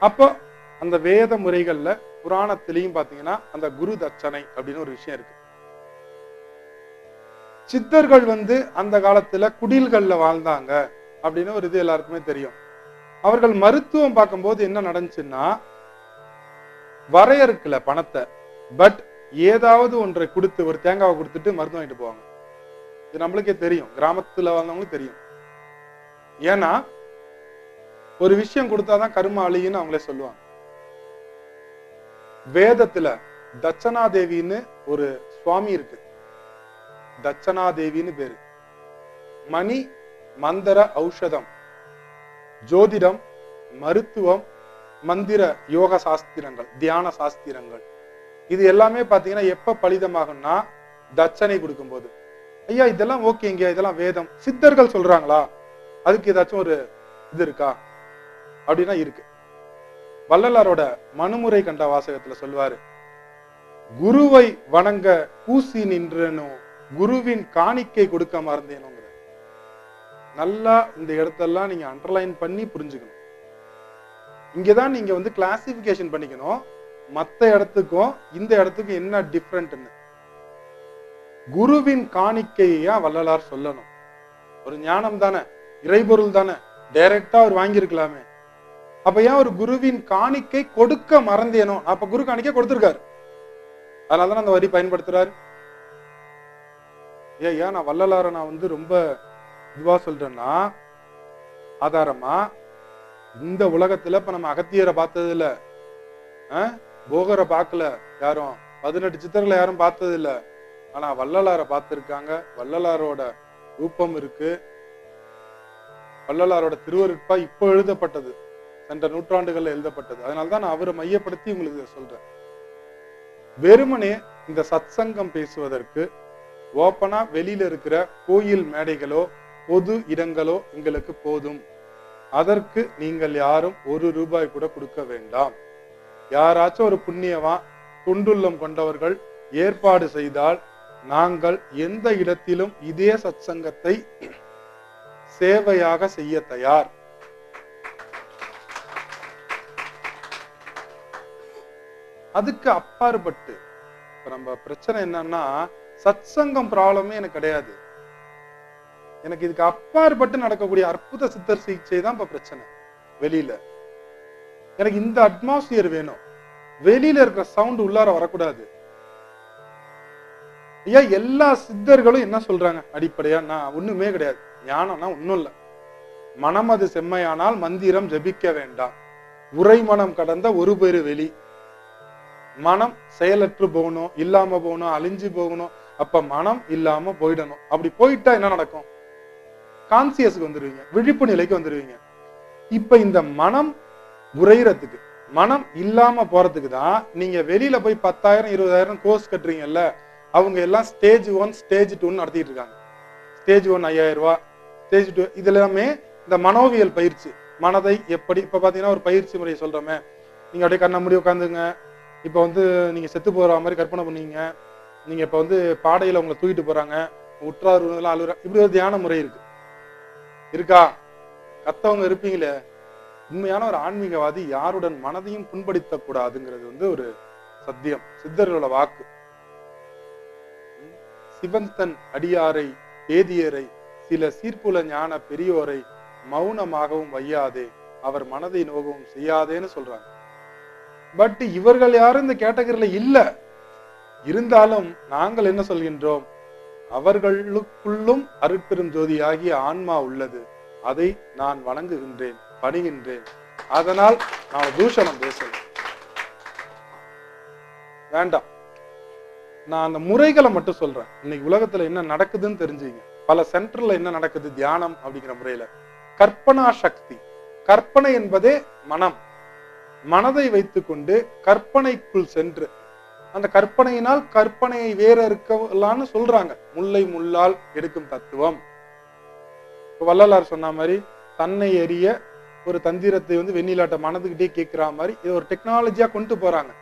அப்போ அந்த வேத முறைகள்ல புராணத்திலையும் பாத்தீங்கன்னா அந்த குரு தட்சணை அப்படின்னு ஒரு விஷயம் இருக்கு. சித்தர்கள் வந்து அந்த காலத்துல குடில்கள்ல வாழ்ந்தாங்க அப்படின்னு ஒரு இது எல்லாருக்குமே தெரியும். அவர்கள் மருத்துவம் பார்க்கும்போது என்ன நடந்துச்சுன்னா வரையறுக்கல பணத்தை. பட் ஏதாவது ஒன்றை கொடுத்து ஒரு தேங்காவை கொடுத்துட்டு மருந்து வாங்கிட்டு போவாங்க. இது நம்மளுக்கே தெரியும். கிராமத்துல வாழ்ந்தவங்களுக்கு தெரியும். ஏன்னா ஒரு விஷயம் கொடுத்தாதான் கரும அழியுன்னு அவங்களே சொல்லுவாங்க. வேதத்துல தட்சணாதேவின்னு ஒரு சுவாமி இருக்கு. தட்சணாதேவின்னு பேரு. மணி மந்திர ஔஷதம். ஜோதிடம் மருத்துவம் மந்திர யோக சாஸ்திரங்கள் தியான சாஸ்திரங்கள். இது எல்லாமே பாத்தீங்கன்னா எப்ப பலிதமாகும்னா தட்சணை கொடுக்கும்போது. ஐயா இதெல்லாம் ஓகேங்க இதெல்லாம் வேதம். சித்தர்கள் சொல்றாங்களா? அதுக்கு ஏதாச்சும் ஒரு இது இருக்கா? அப்படின்னா இருக்கு. வள்ளலாரோட மனுமுறை கண்ட வாசகத்துல சொல்வாரு குருவை வணங்க கூசி நின்றனோ குருவின் காணிக்கை கொடுக்க மறந்தேனுங்கிற. நல்லா இந்த இடத்தெல்லாம் நீங்க அண்டர்லைன் பண்ணி புரிஞ்சுக்கணும். இங்கதான் நீங்க வந்து கிளாசிபிகேஷன் பண்ணிக்கணும் மத்த இடத்துக்கும் இந்த இடத்துக்கும் என்ன டிஃப்ரெண்ட்னு குருவின் காணிக்கையா வள்ளலார் சொல்லணும். ஒரு ஞானம் தானே இறைபொருள் தானே டைரக்டா அவர் வாங்கியிருக்கலாமே. அப்ப ஏன் ஒரு குருவின் காணிக்கை கொடுக்க மறந்தேனோ? அப்ப குரு காணிக்கை கொடுத்திருக்காரு. அதனாலதான் அந்த வரி பயன்படுத்துறாரு. ஏன் ஏன் நான் வள்ளலார நான் வந்து ரொம்ப இதுவா சொல்றேன்னா ஆதாரமா இந்த உலகத்துல இப்ப நம்ம அகத்தியரை பார்த்தது இல்ல போகரை பார்க்கல யாரும். பதினெட்டு சித்தர்களை யாரும் பார்த்தது இல்ல ஆனா வள்ளலாரை பார்த்திருக்காங்க. வள்ளலாரோட ரூபம் இருக்கு. வள்ளலாரோட திருவருட்பா இப்போ எழுதப்பட்டது. சென்ற நூற்றாண்டுகள்ல எழுதப்பட்டது. அதனாலதான் நான் அவரை மையப்படுத்தி உங்களுக்கு சொல்றேன். வெறுமனே இந்த சத்சங்கம் பேசுவதற்கு ஓப்பனா வெளியில இருக்கிற கோயில் மேடைகளோ பொது இடங்களோ எங்களுக்கு போதும். அதற்கு நீங்கள் யாரும் ஒரு ரூபாய் கூட கொடுக்க வேண்டாம். யாராச்சும் ஒரு புண்ணியவா துண்டுள்ளம் கொண்டவர்கள் ஏற்பாடு செய்தால் நாங்கள் எந்த இடத்திலும் இதே சத்சங்கத்தை சேவையாக செய்ய தயார். அதுக்கு அப்பாற்பட்டு. இப்ப நம்ம பிரச்சனை என்னன்னா சத்சங்கம் ப்ராப்ளமே எனக்கு கிடையாது. எனக்கு இதுக்கு அப்பாற்பட்டு நடக்கக்கூடிய அற்புத சித்தர் சிகிச்சை தான் இப்ப பிரச்சனை வெளியில. எனக்கு இந்த அட்மாஸ்பியர் வேணும். வெளியில இருக்கிற சவுண்ட் உள்ளார வரக்கூடாது. ஐயா எல்லா சித்தர்களும் என்ன சொல்றாங்க? அடிப்படையா நான் ஒண்ணுமே கிடையாது. ஞானம்னா ஒண்ணும் இல்ல. மனம் அது செம்மையானால் மந்திரம் ஜபிக்க வேண்டாம். உரை மனம் கடந்த ஒரு பேரு வெளி. மனம் செயலற்று போகணும் இல்லாம போகணும் அழிஞ்சு போகணும் அப்ப மனம் இல்லாம போயிடணும். அப்படி போயிட்டா என்ன நடக்கும்? கான்சியஸ்க்கு வந்துருவீங்க விழிப்பு நிலைக்கு வந்துடுவீங்க இப்ப இந்த மனம் உரையறதுக்கு மனம் இல்லாம போறதுக்கு தான் நீங்க வெளியில போய் பத்தாயிரம் இருபதாயிரம் கோர்ஸ் கட்டுறீங்கல்ல அவங்க எல்லாம் ஸ்டேஜ் ஒன் ஸ்டேஜ் டூன்னு நடத்திட்டு இருக்காங்க. ஸ்டேஜ் ஒன் ஐயாயிரம் ரூபாய் ஸ்டேஜ் டூ இது எல்லாமே இந்த மனோவியல் பயிற்சி. மனதை எப்படி இப்ப பாத்தீங்கன்னா ஒரு பயிற்சி முறையை சொல்றோமே. நீங்க அப்படியே கண்ண முடி உட்காந்துங்க இப்ப வந்து நீங்க செத்து போகிற மாதிரி கற்பனை பண்ணீங்க. நீங்க இப்ப வந்து பாடையில உங்களை தூக்கிட்டு போறாங்க. உற்றார் எல்லாம் அழுகுற இப்படி ஒரு தியான முறை இருக்கு. இருக்கா? கத்தவங்க இருப்பீங்களே. உண்மையான ஒரு ஆன்மீகவாதி யாருடன் மனதையும் புண்படுத்த கூடாதுங்கிறது வந்து ஒரு சத்தியம். சித்தர்களோட வாக்கு. சிவந்தன் அடியாரை பேதியரை சில சீர்ப்புல ஞான பெரியோரை மௌனமாகவும் வையாதே. அவர் மனதை நோகவும் செய்யாதேன்னு சொல்றாங்க. பட் இவர்கள் யாரும் இந்த கேட்டகரியில இல்ல. இருந்தாலும் நாங்கள் என்ன சொல்கின்றோம்? அவர்களுக்குள்ளும் அருட்பெரும் ஜோதியாகிய ஆன்மா உள்ளது. அதை நான் வணங்குகின்றேன் பணிகின்றேன். அதனால் நான் தூஷணம் பேசல வேண்டாம். நான் அந்த முறைகளை மட்டும் சொல்றேன். இன்னைக்கு உலகத்துல என்ன நடக்குதுன்னு தெரிஞ்சுங்க. பல சென்டர்ல என்ன நடக்குது? தியானம் அப்படிங்கிற முறையில. கற்பனா சக்தி. கற்பனை என்பதே மனம். மனதை வைத்துக்கொண்டு கற்பனைக்குள் சென்று. அந்த கற்பனையினால் கற்பனையை வேற இருக்கலாம்னு சொல்றாங்க. முல்லை முள்ளால் எடுக்கும் தத்துவம். வள்ளலார் சொன்ன மாதிரி தன்னை எரிய ஒரு தந்திரத்தை வந்து வெண்ணிலாட்ட மனதுகிட்டே கேட்கிற மாதிரி இது ஒரு டெக்னாலஜியா கொண்டு போறாங்க.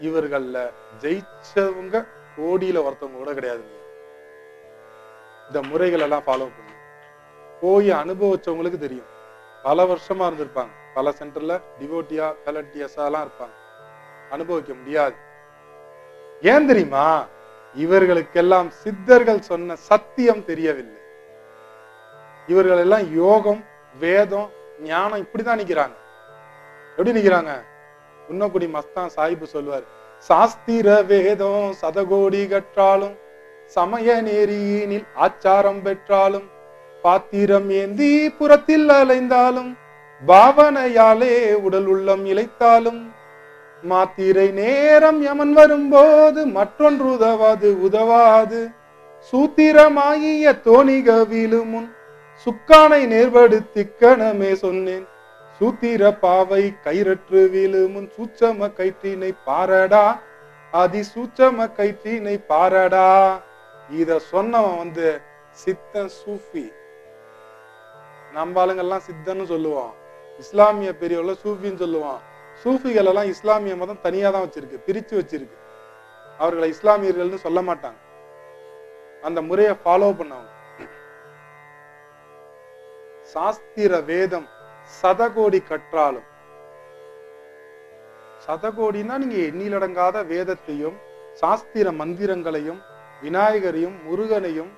இவர்கள்ல ஜெயிச்சவங்க கோடியில ஒருத்தவங்க கூட கிடையாது. இந்த முறைகள் எல்லாம் ஃபாலோ பண்ணி. போய் அனுபவிச்சவங்களுக்கு தெரியும். பல வருஷமா இருந்திருப்பாங்க. பல சென்டர்ல டிவோட்டியா எல்லாம் இருப்பாங்க. அனுபவிக்க முடியாது. ஏன் தெரியுமா? இவர்களுக்கெல்லாம் சித்தர்கள் சொன்ன சத்தியம் தெரியவில்லை. இவர்கள் எல்லாம் யோகம் வேதம் ஞானம் இப்படிதான் நிக்கிறாங்க. எப்படி நிக்கிறாங்க? உன்னக்குடி மஸ்தான் சாய்பு சொல்லுவார். சாஸ்திர வேதம் சதகோடி கற்றாலும் சமய நேரியினில் ஆச்சாரம் பெற்றாலும் பாத்திரம் ஏந்தி புறத்தில் அலைந்தாலும் பாவனையாலே உடல் உள்ளம் இழைத்தாலும் மாத்திரை நேரம் யமன் வரும்போது மற்றொன்று உதவாது. உதவாது சூத்திரமாகிய தோணிக முன் சுக்கானை நேர்படுத்தி கணமே சொன்னேன். சூத்திர பாவை கயிறற்று வீழுமுன் சூச்சம கயிற்றினை பாரடா அதி சூச்சம கயிற்றினை பாரடா. இத சொன்னவன் வந்து சித்தன் சூஃபி. நம்ம ஆளுங்கெல்லாம் சித்தன்னு சொல்லுவோம் இஸ்லாமிய பெரியவர்கள சூஃபின்னு சொல்லுவான். சூஃபிகள் எல்லாம் இஸ்லாமிய மதம் தனியாக தான் வச்சிருக்கு பிரிச்சு வச்சிருக்கு. அவர்களை இஸ்லாமியர்கள்னு சொல்ல மாட்டாங்க. அந்த முறையை ஃபாலோ பண்ணவங்க. சாஸ்திர வேதம் சதகோடி கற்றாலும் சதகோடினா நீங்க எண்ணிலடங்காத வேதத்தையும் சாஸ்திர மந்திரங்களையும் விநாயகரையும் முருகனையும்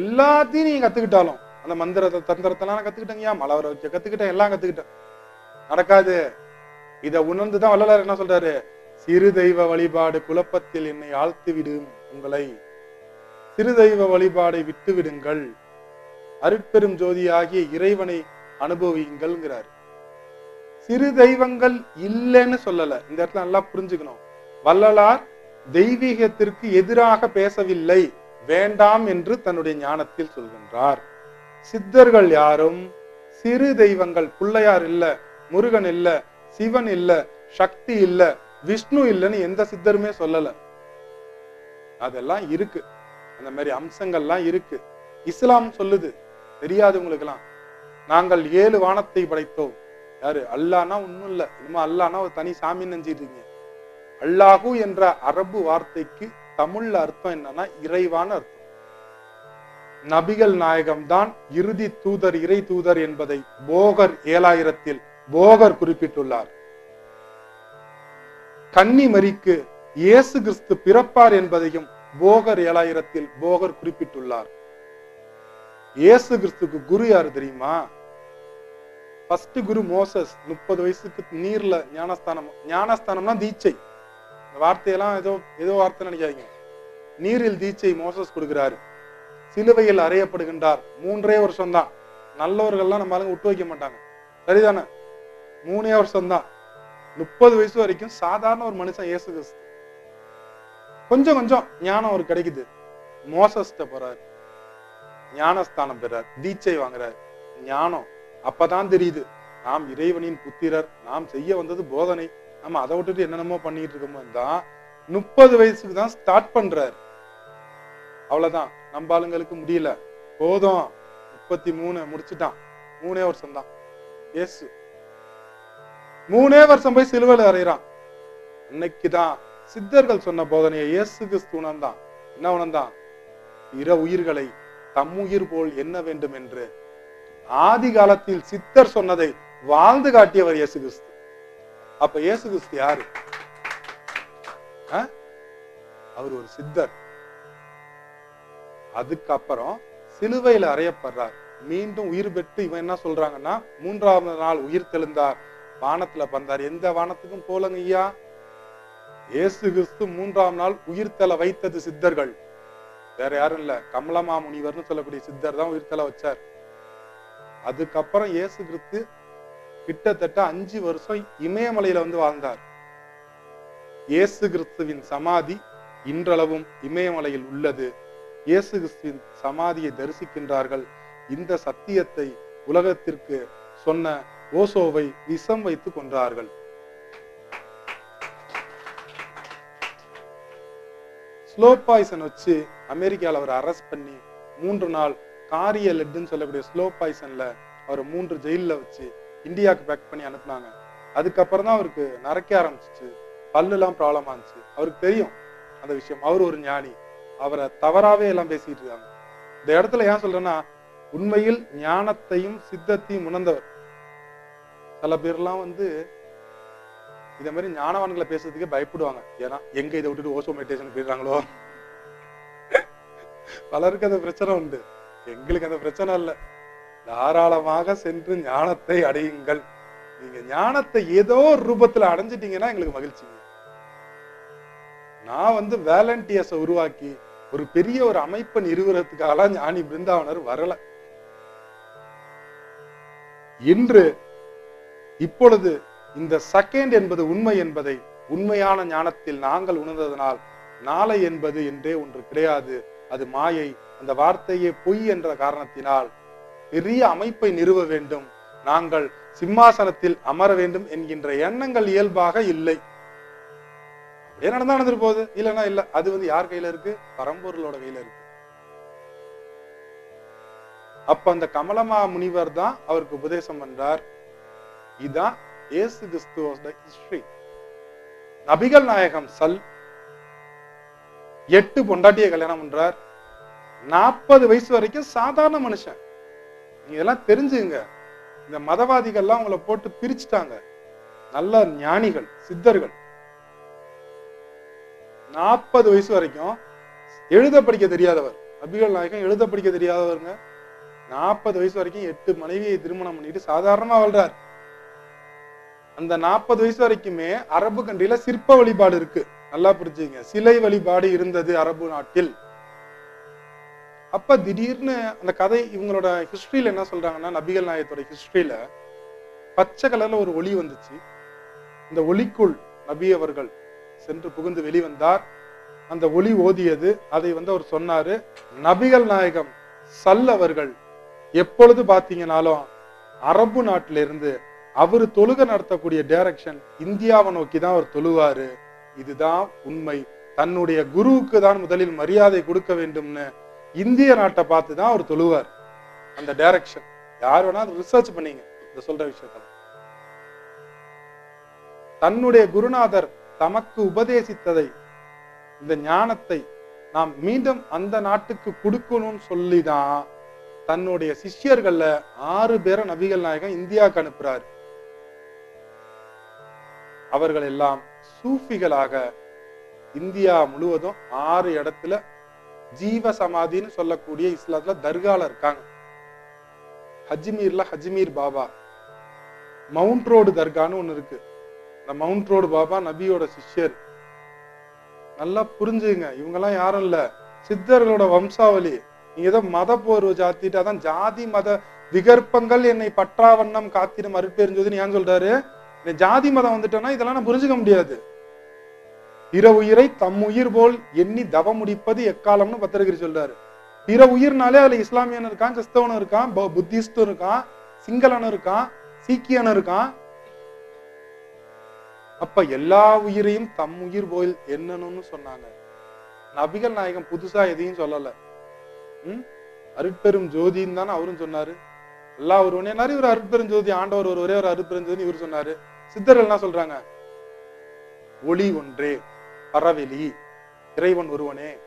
எல்லாத்தையும் நீங்க கத்துக்கிட்டாலும் அந்த மந்திரத்தை தந்திரத்தெல்லாம் நான் கத்துக்கிட்டேங்கய்யா மலவர வச்சு கத்துக்கிட்டேன் எல்லாம் கத்துக்கிட்டேன். நடக்காது. இத உணர்ந்துதான் வள்ளலார் என்ன சொல்றாரு? சிறு தெய்வ வழிபாடு குழப்பத்தில் என்னை ஆழ்த்து விடும் உங்களை. சிறு தெய்வ வழிபாடை விட்டு விடுங்கள் அருட்பெரும் ஜோதியாகிய இறைவனை அனுபவியுங்கள்ங்கிறார் சிறு தெய்வங்கள் இல்லைன்னு சொல்லல. இந்த இடத்துல நல்லா புரிஞ்சுக்கணும். வள்ளலார் தெய்வீகத்திற்கு எதிராக பேசவில்லை. வேண்டாம் என்று தன்னுடைய ஞானத்தில் சொல்கின்றார். சித்தர்கள் யாரும் சிறு தெய்வங்கள் பிள்ளையார் இல்ல முருகன் இல்ல சிவன் இல்ல சக்தி இல்ல விஷ்ணு இல்லைன்னு எந்த சித்தருமே சொல்லல. அதெல்லாம் இருக்கு. அந்த மாதிரி அம்சங்கள்லாம் இருக்கு. இஸ்லாம் சொல்லுது. தெரியாது உங்களுக்கெல்லாம். நாங்கள் ஏழு வானத்தை படைத்தோம். யாரு? அல்லானா ஒண்ணும் இல்ல. இனிமே அல்லானா ஒரு தனி சாமி நினைச்சிட்டு அல்லாஹூ அல்லாஹு என்ற அரபு வார்த்தைக்கு தமிழ்ல அர்த்தம் என்னன்னா இறைவான அர்த்தம். நபிகள் நாயகம் தான் இறுதி தூதர் இறை தூதர் என்பதை போகர் ஏழாயிரத்தில் போகர் குறிப்பிட்டுள்ளார். கன்னிமரிக்கு இயேசு கிறிஸ்து பிறப்பார் என்பதையும் போகர் ஏழாயிரத்தில் போகர் குறிப்பிட்டுள்ளார். இயேசு கிறிஸ்துக்கு குரு யாரு தெரியுமா? ஃபர்ஸ்ட் குரு மோசஸ் முப்பது வயசுக்கு நீர்ல ஞானஸ்தானம் ஞானஸ்தானம்னா தீட்சை. வார்த்தையெல்லாம் ஏதோ ஏதோ வார்த்தை நினைக்காதீங்க. நீரில் தீட்சை மோசஸ் கொடுக்கிறாரு. சிலுவையில் அறையப்படுகின்றார். மூன்றே வருஷம் தான் நல்லவர்கள்லாம் நம்ம ஆளுங்க விட்டு வைக்க மாட்டாங்க. சரிதானே? மூணே வருஷம் தான் முப்பது வயசு வரைக்கும் சாதாரண ஒரு மனுஷன் இயேசு கிறிஸ்து. கொஞ்சம் கொஞ்சம் ஞானம் அவர் கிடைக்குது. மோசஸ்ட போறாரு. ஞானஸ்தானம் பெறார். தீட்சை வாங்குறாரு. ஞானம் அப்பதான் தெரியுது. நாம் இறைவனின் புத்திரர். நாம் செய்ய வந்தது போதனை. நம்ம அதை விட்டுட்டு என்னென்னமோ பண்ணிட்டு இருக்கோமோ தான் முப்பது வயசுக்கு தான் ஸ்டார்ட் பண்றாரு. அவ்வளவுதான். நம்ம ஆளுங்களுக்கு முடியல. போதும். முப்பத்தி மூணு முடிச்சுட்டான். மூணே வருஷம் தான் ஏசு. மூணே வருஷம் போய் சிலுவையில் அறையிறான். அன்னைக்குதான் சித்தர்கள் சொன்ன போதனையை இயேசு கிறிஸ்து உணர்ந்தான். என்ன உணர்ந்தான்? இர உயிர்களை தம்முயிர் போல் என்ன வேண்டும் என்று ஆதி காலத்தில் சித்தர் சொன்னதை வாழ்ந்து காட்டியவர் இயேசு கிறிஸ்து. அப்ப இயேசு கிறிஸ்து யாரு? அவர் ஒரு சித்தர். அதுக்கப்புறம் சிலுவையில் அறையப்படுறார். மீண்டும் உயிர் பெற்று இவன் என்ன சொல்றாங்கன்னா மூன்றாவது நாள் உயிர் தெழுந்தார் வானத்துல பந்தார் எந்த வானத்துக்கும் போலங்க ஐயா? இயேசு கிறிஸ்து மூன்றாம் நாள் உயிர் வைத்தது சித்தர்கள். வேற யாரும் இல்ல. கமலமா முனிவர்னு சொல்லக்கூடிய சித்தர் தான் உயிர் தல வச்சார். அதுக்கப்புறம் இயேசு கிறிஸ்து கிட்டத்தட்ட அஞ்சு வருஷம் இமயமலையில வந்து வாழ்ந்தார். இயேசு கிறிஸ்துவின் சமாதி இன்றளவும் இமயமலையில் உள்ளது. இயேசு கிறிஸ்துவின் சமாதியை தரிசிக்கின்றார்கள். இந்த சத்தியத்தை உலகத்திற்கு சொன்ன ஓசோவை விஷம் வைத்து கொன்றார்கள். ஸ்லோ பாய்சன் வச்சு அமெரிக்காவில் அவர் அரெஸ்ட் பண்ணி மூன்று நாள் காரிய லெட்டுன்னு சொல்லக்கூடிய ஸ்லோ பாய்சன்ல அவர் மூன்று ஜெயிலில் வச்சு இந்தியாவுக்கு பேக் பண்ணி அனுப்புனாங்க. அதுக்கப்புறம் தான் அவருக்கு நரைக்க ஆரம்பிச்சிச்சு. பல்லுலாம் ப்ராப்ளம் ஆச்சு அவருக்கு தெரியும் அந்த விஷயம். அவர் ஒரு ஞானி. அவரை தவறாவே எல்லாம் பேசிட்டு இருக்காங்க. இந்த இடத்துல ஏன் சொல்றேன்னா உண்மையில் ஞானத்தையும் சித்தத்தையும் உணர்ந்தவர். சில பேர்லாம் வந்து இத மாதிரி ஞானவான்களை பேசுறதுக்கே பயப்படுவாங்க. ஏன்னா எங்க இதை விட்டுட்டு ஓசோ மெடிடேஷன் போயிடுறாங்களோ? பலருக்கு அந்த பிரச்சனை உண்டு. எங்களுக்கு அந்த பிரச்சனை இல்ல. தாராளமாக சென்று ஞானத்தை அடையுங்கள். நீங்க ஞானத்தை ஏதோ ஒரு ரூபத்துல அடைஞ்சிட்டீங்கன்னா எங்களுக்கு மகிழ்ச்சி. நான் வந்து வேலண்டியர்ஸை உருவாக்கி ஒரு பெரிய ஒரு அமைப்பை நிறுவனத்துக்காகலாம் ஞானி பிருந்தாவனர் வரல. இன்று இப்பொழுது இந்த செகண்ட் என்பது உண்மை என்பதை உண்மையான ஞானத்தில் நாங்கள் உணர்ந்ததனால் நாளை என்பது என்றே ஒன்று கிடையாது. அது மாயை அந்த வார்த்தையே பொய் என்ற காரணத்தினால் பெரிய அமைப்பை நிறுவ வேண்டும். நாங்கள் சிம்மாசனத்தில் அமர வேண்டும் என்கின்ற எண்ணங்கள் இயல்பாக இல்லை. அப்படியே நடந்தா நடந்துட்டு போகுது? இல்லைன்னா இல்ல. அது வந்து யார் கையில இருக்கு? பரம்பொருளோட கையில இருக்கு. அப்ப அந்த கமலமா முனிவர் தான் அவருக்கு உபதேசம் பண்றார். இதான் இயேசு கிறிஸ்துவோட ஹிஸ்டரி நபிகள் நாயகம் சல் எட்டு பொண்டாட்டிய கல்யாணம் பண்றார். நாற்பது வயசு வரைக்கும் சாதாரண மனுஷன். இதெல்லாம் தெரிஞ்சுங்க. இந்த மதவாதிகள்லாம் உங்களை போட்டு பிரிச்சுட்டாங்க. நல்ல ஞானிகள் சித்தர்கள். நாற்பது வயசு வரைக்கும் எழுத படிக்க தெரியாதவர். அபிகள் நாயகம் எழுத படிக்க தெரியாதவருங்க. நாற்பது வயசு வரைக்கும் எட்டு மனைவியை திருமணம் பண்ணிட்டு சாதாரணமா வாழ்றார். அந்த நாற்பது வயசு வரைக்குமே அரபு கண்ட்ரில சிற்ப வழிபாடு இருக்கு. நல்லா புரிஞ்சுங்க சிலை வழிபாடு இருந்தது அரபு நாட்டில். அப்ப திடீர்னு அந்த கதை இவங்களோட ஹிஸ்டரியில என்ன சொல்றாங்கன்னா நபிகள் நாயகத்தோட ஹிஸ்டரியில பச்சை கலர்ல ஒரு ஒளி வந்துச்சு. இந்த ஒளிக்குள் நபி அவர்கள் சென்று புகுந்து வெளிவந்தார். அந்த ஒளி ஓதியது. அதை வந்து அவர் சொன்னாரு நபிகள் நாயகம் சல் அவர்கள் எப்பொழுது பார்த்தீங்கனாலும் அரபு நாட்டில இருந்து அவர் தொழுகை நடத்தக்கூடிய டைரக்ஷன் இந்தியாவை நோக்கி தான் அவர் தொழுவாரு. இதுதான் உண்மை. தன்னுடைய குருவுக்கு தான் முதலில் மரியாதை கொடுக்க வேண்டும்னு இந்திய நாட்டை பார்த்து தான் அவர் தொழுவார். அந்த டைரக்ஷன் யார் வேணா ரிசர்ச் பண்ணீங்க. இந்த சொல்ற விஷயத்த. தன்னுடைய குருநாதர் தமக்கு உபதேசித்ததை இந்த ஞானத்தை நாம் மீண்டும் அந்த நாட்டுக்கு கொடுக்கணும்னு சொல்லிதான் தன்னுடைய சிஷ்யர்கள்ல ஆறு பேரை நபிகள் நாயகம் இந்தியாவுக்கு அனுப்புறாரு. அவர்கள் எல்லாம் சூஃபிகளாக இந்தியா முழுவதும் ஆறு இடத்துல ஜீவ சமாதின்னு சொல்லக்கூடிய இஸ்லாத்துல தர்கால இருக்காங்க. ஹஜ்மீர்ல ஹஜ்மீர் பாபா மவுண்ட் ரோடு தர்கான்னு ஒண்ணு இருக்கு. இந்த மவுண்ட் ரோடு பாபா நபியோட சிஷ்யர். நல்லா புரிஞ்சுங்க இவங்கெல்லாம் யாரும் இல்ல. சித்தர்களோட வம்சாவளி. நீங்க ஏதோ மத போர்வை சாத்திட்டு அதான் ஜாதி மத விகற்பங்கள் என்னை பற்றாவண்ணம் காத்திடும் அருட்பெருஞ்சோதின்னு ஏன் சொல்றாரு? ஜாதி மதம் வந்துட்டோம்னா இதெல்லாம் நான் புரிஞ்சுக்க முடியாது. பிற உயிரை தம் உயிர் போல் எண்ணி தவம் முடிப்பது எக்காலம்னு பத்திரகிரி சொல்றாரு. பிற உயிர்னாலே அதுல இஸ்லாமியன் இருக்கான் கிறிஸ்தவனும் இருக்கான் புத்திஸ்டும் இருக்கான் சிங்களனும் இருக்கான் சீக்கியனும் இருக்கான் அப்ப எல்லா உயிரையும் தம் உயிர் போல் என்னன்னு சொன்னாங்க. நபிகள் நாயகம் புதுசா எதையும் சொல்லல. உம் அருட்பெரும் ஜோதின்னு தானே அவரும் சொன்னாரு. எல்லா ஒருவனே நிறைய ஒரு அருட்பெரும் ஜோதி ஆண்டவர் ஒரு ஒரே ஒரு அருட்பெரும் ஜோதி இவர் சொன்னாரு. சித்தர்கள் என்ன சொல்றாங்க? ஒளி ஒன்றே பரவெளி இறைவன் ஒருவனே.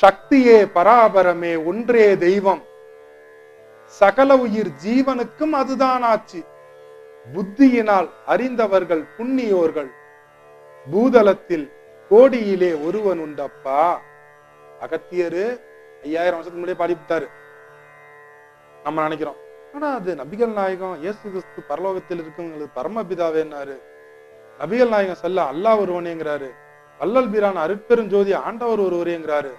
சக்தியே பராபரமே ஒன்றே தெய்வம். சகல உயிர் ஜீவனுக்கும் அதுதான் ஆச்சு. புத்தியினால் அறிந்தவர்கள் புண்ணியோர்கள். பூதளத்தில் கோடியிலே ஒருவன் உண்டப்பா. அகத்தியரு ஐயாயிரம் வருஷத்துக்கு முன்னாடியே பாடிவிட்டாரு. நம்ம நினைக்கிறோம். ஆனா அது நபிகள் நாயகம் இயேசு கிறிஸ்து பரலோகத்தில் இருக்கவங்களுக்கு பரமபிதாவேன்னாரு நபிகள் நாயகம் செல்ல அல்லாஹ் ஒருவனேங்கிறாரு. வல்லல் பீரான் அருட்பெருஞ்சோதி ஆண்டவர் ஒருவரேங்கிறாரு.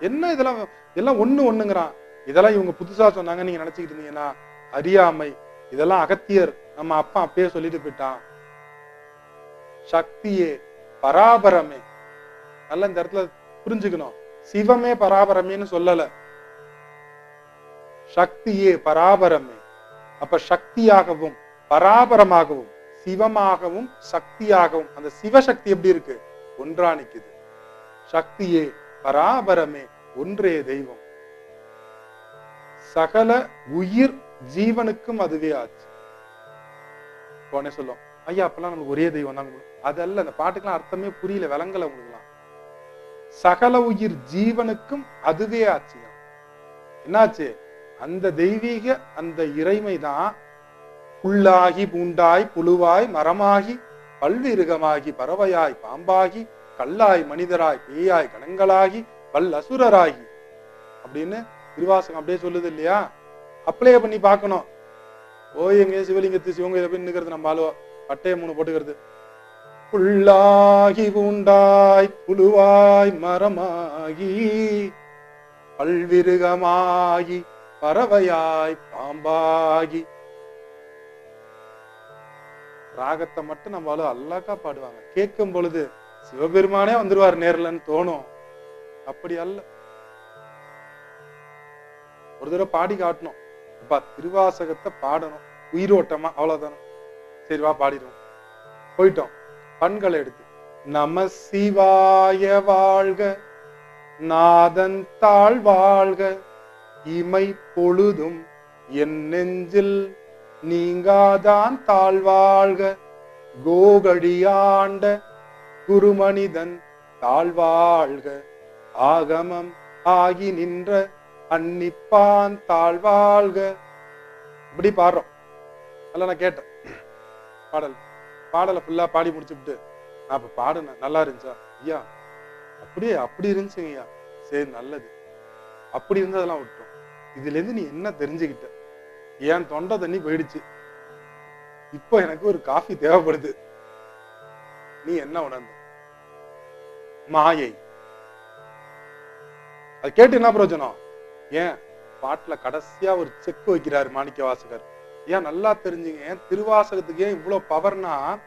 என்ன இதெல்லாம் எல்லாம் ஒண்ணு ஒண்ணுங்கிறான். இதெல்லாம் இவங்க புதுசா சொன்னாங்க நீங்க நினைச்சுக்கிட்டு இருந்தீங்கன்னா அறியாமை இதெல்லாம் அகத்தியர் நம்ம அப்பா அப்பயே சொல்லிட்டு போயிட்டான். சக்தியே பராபரமே. நல்ல இந்த இடத்துல புரிஞ்சுக்கணும். சிவமே பராபரமேன்னு சொல்லல. சக்தியே பராபரமே. அப்ப சக்தியாகவும் பராபரமாகவும் சிவமாகவும் சக்தியாகவும் அந்த சிவசக்தி எப்படி இருக்கு? ஒன்றா நிக்குது. சக்தியே பராபரமே ஒன்றே தெய்வம். சகல உயிர் ஜீவனுக்கும் அதுவே ஆச்சு. உடனே சொல்லும் ஐயா அப்பெல்லாம் நமக்கு ஒரே தெய்வம் தான் அதல்ல அந்த பாட்டுக்கெல்லாம் அர்த்தமே புரியல விளங்கல உங்களுக்குலாம் சகல உயிர் ஜீவனுக்கும் அதுவே ஆச்சு. என்னாச்சு? அந்த தெய்வீக அந்த இறைமை தான் புல்லாகி பூண்டாய் புழுவாய் மரமாகி பல்விருகமாகி பறவையாய் பாம்பாகி கல்லாய் மனிதராய் பேயாய் கணங்களாகி வல்லசுரராகி அப்படின்னு திருவாசகம் அப்படியே சொல்லுது இல்லையா? அப்ளை பண்ணி பார்க்கணும். ஓ எங்க சிவலிங்கத்து சிவங்க இதை போய் நிற்கிறது நம்ம ஆளுவா? பட்டையை மூணு போட்டுக்கிறது. புல்லாகி பூண்டாய் புழுவாய் மரமாகி பல்விருகமாகி பறவையாய் பாம்பாகி. ராகத்தை மட்டும் நம்ம ஆளு அல்லாக்கா பாடுவாங்க. கேட்கும் பொழுது சிவபெருமானே வந்துருவார் நேர்லன்னு தோணும். அப்படி அல்ல. ஒரு தடவை பாடி காட்டணும். அப்பா திருவாசகத்தை பாடணும். உயிரோட்டமா அவ்வளவுதானே. சரி வா பாடிடுவோம். போயிட்டோம். பண்களை எடுத்து நம சிவாய வாழ்க நாதன் தாழ் வாழ்க இமை பொழுதும் என் நெஞ்சில் நீங்காதான் தாழ்வாழ்க கோகழியாண்ட குருமனிதன் தாழ்வாழ்க ஆகமம் ஆகி நின்ற அன்னிப்பான் தாழ்வாழ்க. இப்படி பாடுறோம். நல்லா நான் கேட்டேன். பாடல். பாடலை ஃபுல்லாக பாடி முடிச்சுட்டு நான் இப்போ பாடுனேன். நல்லா இருந்துச்சா? ஐயா அப்படியே அப்படி இருந்துச்சுங்க ஐயா. சரி நல்லது. அப்படி இருந்ததெல்லாம் விட்டோம். இதுல இருந்து நீ என்ன தெரிஞ்சுக்கிட்ட? என் தொண்டை தண்ணி போயிடுச்சு. இப்போ எனக்கு ஒரு காஃபி தேவைப்படுது. நீ என்ன உணர்ந்த? மாயை. அது கேட்டு என்ன பிரயோஜனம்? ஏன்? பாட்டுல கடைசியா ஒரு செக் வைக்கிறாரு மாணிக்க வாசகர் ஏன் நல்லா தெரிஞ்சுங்க ஏன் திருவாசகத்துக்கு ஏன் இவ்வளவு பவர்னா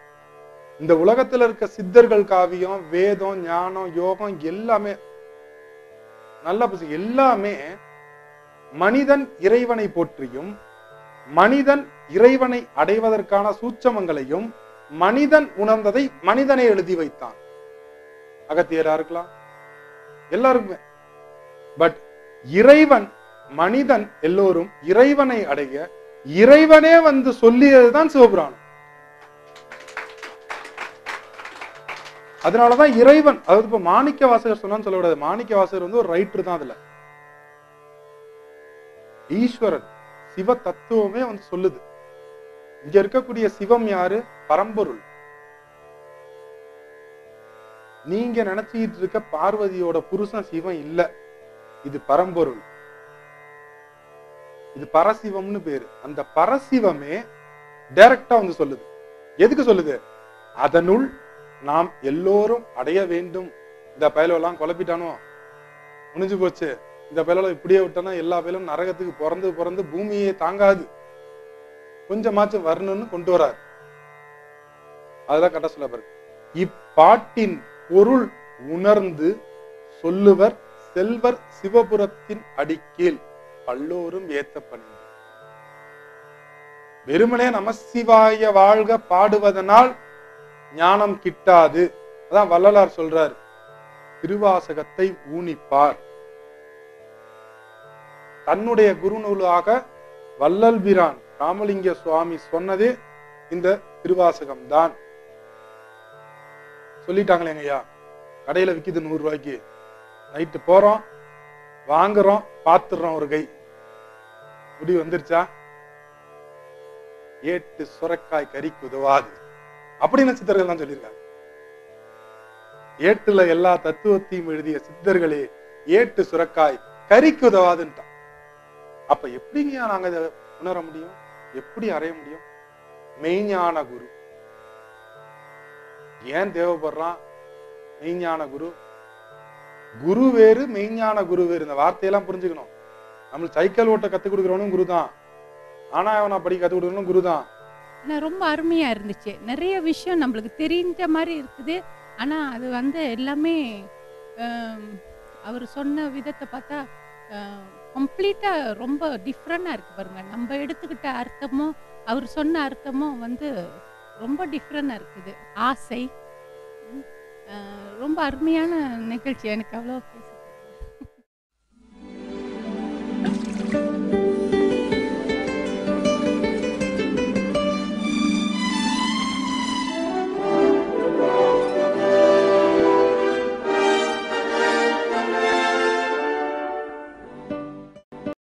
இந்த உலகத்துல இருக்க சித்தர்கள் காவியம் வேதம் ஞானம் யோகம் எல்லாமே நல்லா புசி- எல்லாமே மனிதன் இறைவனை போற்றியும் மனிதன் இறைவனை அடைவதற்கான சூட்சமங்களையும் மனிதன் உணர்ந்ததை மனிதனை எழுதி வைத்தான். அகத்தியரா இருக்கலாம். எல்லாருக்குமே. பட் இறைவன் மனிதன் எல்லோரும் இறைவனை அடைய இறைவனே வந்து சொல்லியதுதான் சிவபுராணம். அதனாலதான் இறைவன் அதாவது இப்ப மாணிக்க வாசகர் சொன்னான்னு சொல்லக்கூடாது மாணிக்க வாசகர் வந்து ஒரு ரைட்டர் தான் அதுல. ஈஸ்வரன் சிவ தத்துவமே வந்து சொல்லுது. இங்க இருக்கக்கூடிய சிவம் யாரு? பரம்பொருள். நீங்க நினைச்சுக்கிட்டு இருக்க பார்வதியோட புருஷன் சிவன் இல்ல. இது பரம்பொருள். இது பரசிவம்னு பேரு. அந்த பரசிவமே டைரக்டா வந்து சொல்லுது. எதுக்கு சொல்லுது? அதனுள் நாம் எல்லோரும் அடைய வேண்டும். இந்த பயலெல்லாம் குழப்பிட்டானோ? முடிஞ்சு போச்சு. இந்த பயலெல்லாம் இப்படியே விட்டானா எல்லா பயலும் நரகத்துக்கு பிறந்து பிறந்து பூமியே தாங்காது. கொஞ்சமாச்சும் வரணும்னு கொண்டு வராது அதெல்லாம் கட்ட சொல்ல பாருங்க. இப்பாட்டின் பொருள் உணர்ந்து சொல்லுவர் செல்வர் சிவபுரத்தின் அடிக்கீழ் பல்லோரும் ஏத்த வெறுமனே நமசிவாய வாழ்க பாடுவதனால் ஞானம் கிட்டாது. அதான் வள்ளலார் சொல்றார். திருவாசகத்தை ஊனிப்பார். தன்னுடைய குருநூலாக வள்ளல் பிரான் ராமலிங்க சுவாமி சொன்னதே இந்த திருவாசகம் தான் சொல்லிட்டாங்களேங்க ஐயா கடையில விக்குது நூறு ரூபாய்க்கு. நைட்டு போறோம் வாங்குறோம் பார்த்துடுறோம் ஒரு கை. முடி வந்துருச்சா? ஏட்டு சுரக்காய் கறிக்கு உதவாது. அப்படின்னு சித்தர்கள் தான் சொல்லியிருக்காங்க. ஏட்டுல எல்லா தத்துவத்தையும் எழுதிய சித்தர்களே ஏட்டு சுரக்காய் கறிக்கு உதவாதுன்ட்டான். அப்ப எப்படிங்க நாங்க இதை உணர முடியும்? எப்படி அறைய முடியும்? மெய்ஞான குரு. ஏன் தேவைப்படுறான்? மெய்ஞான குரு குரு வேறு மெய்ஞான குரு வேறு. இந்த வார்த்தையெல்லாம் புரிஞ்சுக்கணும். நம்மளுக்கு சைக்கிள் ஓட்ட கத்துக் கொடுக்குறவனும் குரு தான். ஆனா அவனை படி கத்துக் கொடுக்கணும் குரு தான். ஆனால் ரொம்ப அருமையாக இருந்துச்சு. நிறைய விஷயம் நம்மளுக்கு தெரிஞ்ச மாதிரி இருக்குது. ஆனால் அது வந்து எல்லாமே அவர் சொன்ன விதத்தை பார்த்தா கம்ப்ளீட்டாக ரொம்ப டிஃப்ரெண்டாக இருக்கு பாருங்க. நம்ம எடுத்துக்கிட்ட அர்த்தமும் அவர் சொன்ன அர்த்தமும் வந்து ரொம்ப டிஃப்ரெண்டாக இருக்குது. ஆசை ரொம்ப அருமையான நிகழ்ச்சி. எனக்கு அவ்வளோ